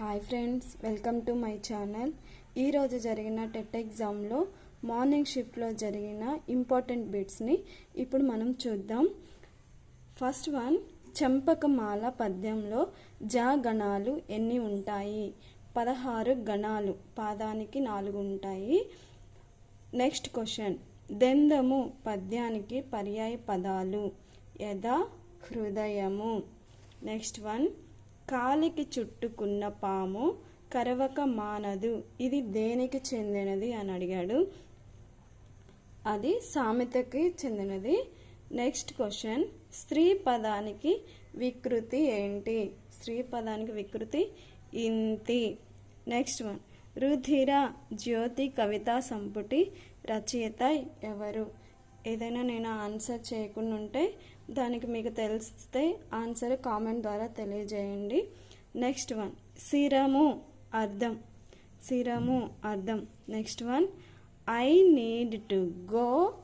Hi friends welcome to my channel ఈరోజు జరిగిన TET ఎగ్జామ్లో మార్నింగ్ షిఫ్ట్లో జరిగిన ఇంపార్టెంట్ బిట్స్ని ఇప్పుడు మనం చూద్దాం. ఫస్ట్ వన్ చంపకమాల పద్యంలో జా గణాలు ఎన్ని ఉంటాయి? పదహారు గణాలు పాదానికి నాలుగు ఉంటాయి. నెక్స్ట్ క్వశ్చన్ దెందము పద్యానికి పర్యాయ పదాలు యథ హృదయము. నెక్స్ట్ వన్ కాలికి చుట్టుకున్న పాము కరవక మానదు ఇది దేనికి చెందినది అని అడిగాడు. అది సామెతకి చెందినది. Next question. స్త్రీ పదానికి వికృతి ఏంటి? స్త్రీ పదానికి వికృతి ఇంతి. Next one. రుధిర జ్యోతి కవితా సంపుటి రచయిత ఎవరు? ఏదైనా నేను ఆన్సర్ చేయకుండా ఉంటే దానికి మీకు తెలిస్తే ఆన్సర్ కామెంట్ ద్వారా తెలియజేయండి. నెక్స్ట్ వన్ సీరము అర్థం. సీరము అర్థం. Next one I need to go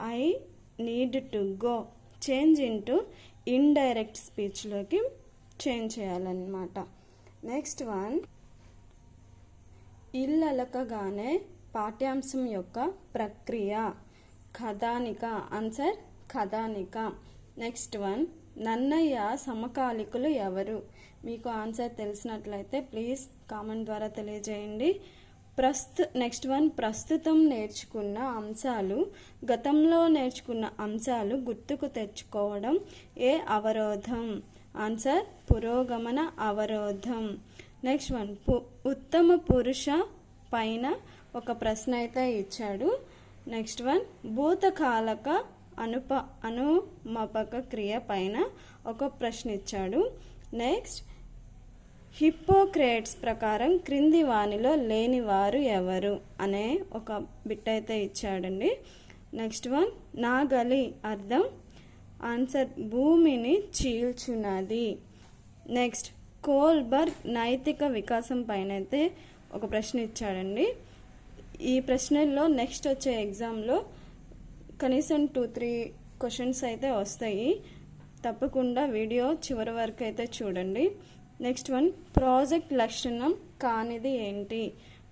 I need to go change into indirect స్పీచ్లోకి change చేయాలన్నమాట. నెక్స్ట్ వన్ ఇల్లలకగానే పాఠ్యాంశం యొక్క ప్రక్రియ. కథానిక. ఆన్సర్ కథానిక. నెక్స్ట్ వన్ నన్నయ్య సమకాలికులు ఎవరు? మీకు ఆన్సర్ తెలిసినట్లయితే ప్లీజ్ కామెంట్ ద్వారా తెలియజేయండి. ప్రస్తు నెక్స్ట్ వన్ ప్రస్తుతం నేర్చుకున్న అంశాలు. గతంలో నేర్చుకున్న అంశాలు గుర్తుకు తెచ్చుకోవడం ఏ అవరోధం? ఆన్సర్ పురోగమన అవరోధం. నెక్స్ట్ వన్ పు ఉత్తమ పురుష పైన ఒక ప్రశ్న అయితే ఇచ్చాడు. నెక్స్ట్ వన్ భూతకాలక అనుప అనుమపక క్రియ పైన ఒక ప్రశ్న ఇచ్చాడు. నెక్స్ట్ హిప్పోక్రేట్స్ ప్రకారం క్రింది వానిలో లేనివారు ఎవరు? అనే ఒక బిట్ అయితే ఇచ్చాడండి. నెక్స్ట్ వన్ నాగలి అర్థం. ఆన్సర్ భూమిని చీల్చున్నది నెక్స్ట్ కోల్బర్గ్ నైతిక వికాసం పైన అయితే ఒక ప్రశ్న ఇచ్చాడండి. ఈ ప్రశ్నల్లో నెక్స్ట్ వచ్చే ఎగ్జామ్లో కనీసం టూ త్రీ క్వశ్చన్స్ అయితే వస్తాయి. తప్పకుండా వీడియో చివరి వరకు అయితే చూడండి. నెక్స్ట్ వన్ ప్రాజెక్ట్ లక్షణం కానిది ఏంటి?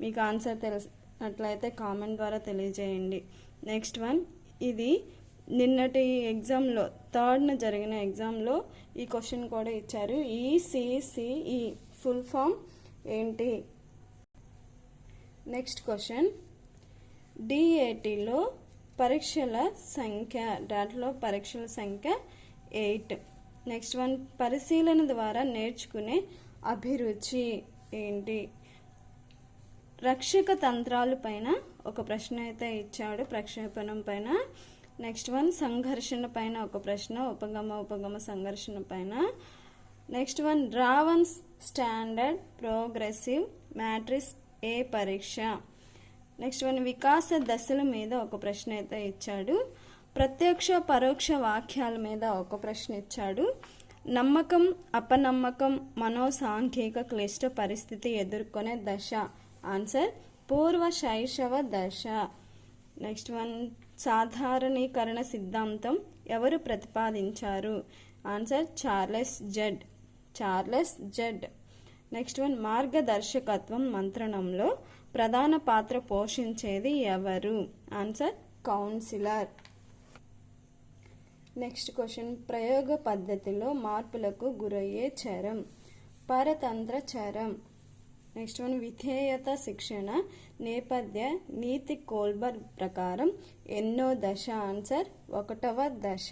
మీకు ఆన్సర్ తెలిసినట్లయితే కామెంట్ ద్వారా తెలియజేయండి. నెక్స్ట్ వన్ ఇది నిన్నటి ఎగ్జామ్లో థర్డ్న జరిగిన ఎగ్జామ్లో ఈ క్వశ్చన్ కూడా ఇచ్చారు. ఈసీసీఈ ఫుల్ ఫామ్ ఏంటి? నెక్స్ట్ క్వశ్చన్ డిఏటీలో పరీక్షల సంఖ్య దాంట్లో పరీక్షల సంఖ్య ఎయిట్ నెక్స్ట్ వన్ పరిశీలన ద్వారా నేర్చుకునే అభిరుచి ఏంటి? రక్షక తంత్రాలు పైన ఒక ప్రశ్న అయితే ఇచ్చాడు ప్రక్షేపణం పైన. నెక్స్ట్ వన్ సంఘర్షణ పైన ఒక ప్రశ్న ఉపగమ ఉపగమ సంఘర్షణ పైన. Next one Raven's standard progressive matrix ఏ పరీక్ష? నెక్స్ట్ వన్ వికాస దశల మీద ఒక ప్రశ్న అయితే ఇచ్చాడు. ప్రత్యక్ష పరోక్ష వాక్యాల మీద ఒక ప్రశ్న ఇచ్చాడు. నమ్మకం అపనమ్మకం మనోసాంఘిక క్లిష్ట పరిస్థితి ఎదుర్కొనే దశ. ఆన్సర్ పూర్వ శైశవ దశ. నెక్స్ట్ వన్ సాధారణీకరణ సిద్ధాంతం ఎవరు ప్రతిపాదించారు? Answer Charles Judd Charles Judd next one మార్గదర్శకత్వం మంత్రణంలో ప్రధాన పాత్ర పోషించేది ఎవరు? ఆన్సర్ కౌన్సిలర్ నెక్స్ట్ క్వశ్చన్ ప్రయోగ పద్ధతిలో మార్పులకు గురయ్యే చరం పరతంత్ర చరం. నెక్స్ట్ వన్ విధేయత శిక్షణ నేపథ్య నీతి కోల్బర్గ్ ప్రకారం ఎన్నో దశ? ఆన్సర్ ఒకటవ దశ.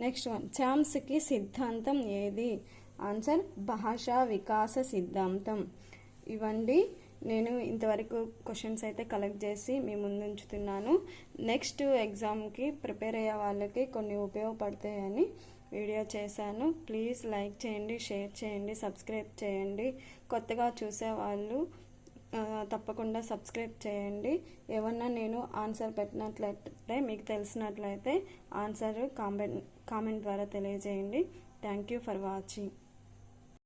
నెక్స్ట్ వన్ చామ్స్కి సిద్ధాంతం ఏది? ఆన్సర్ భాషా వికాస సిద్ధాంతం. ఇవ్వండి. నేను ఇంతవరకు క్వశ్చన్స్ అయితే కలెక్ట్ చేసి మీ ముందు ఉంచుతున్నాను నెక్స్ట్ ఎగ్జామ్కి ప్రిపేర్ అయ్యే వాళ్ళకి కొన్ని ఉపయోగపడతాయని వీడియో చేశాను. ప్లీజ్ లైక్ చేయండి షేర్ చేయండి సబ్స్క్రైబ్ చేయండి. కొత్తగా చూసే వాళ్ళు తప్పకుండా సబ్స్క్రైబ్ చేయండి. ఏమన్నా నేను ఆన్సర్ పెట్టినట్లయితే మీకు తెలిసినట్లయితే ఆన్సర్ కామెంట్ కామెంట్ ద్వారా తెలియజేయండి. Thank you for watching.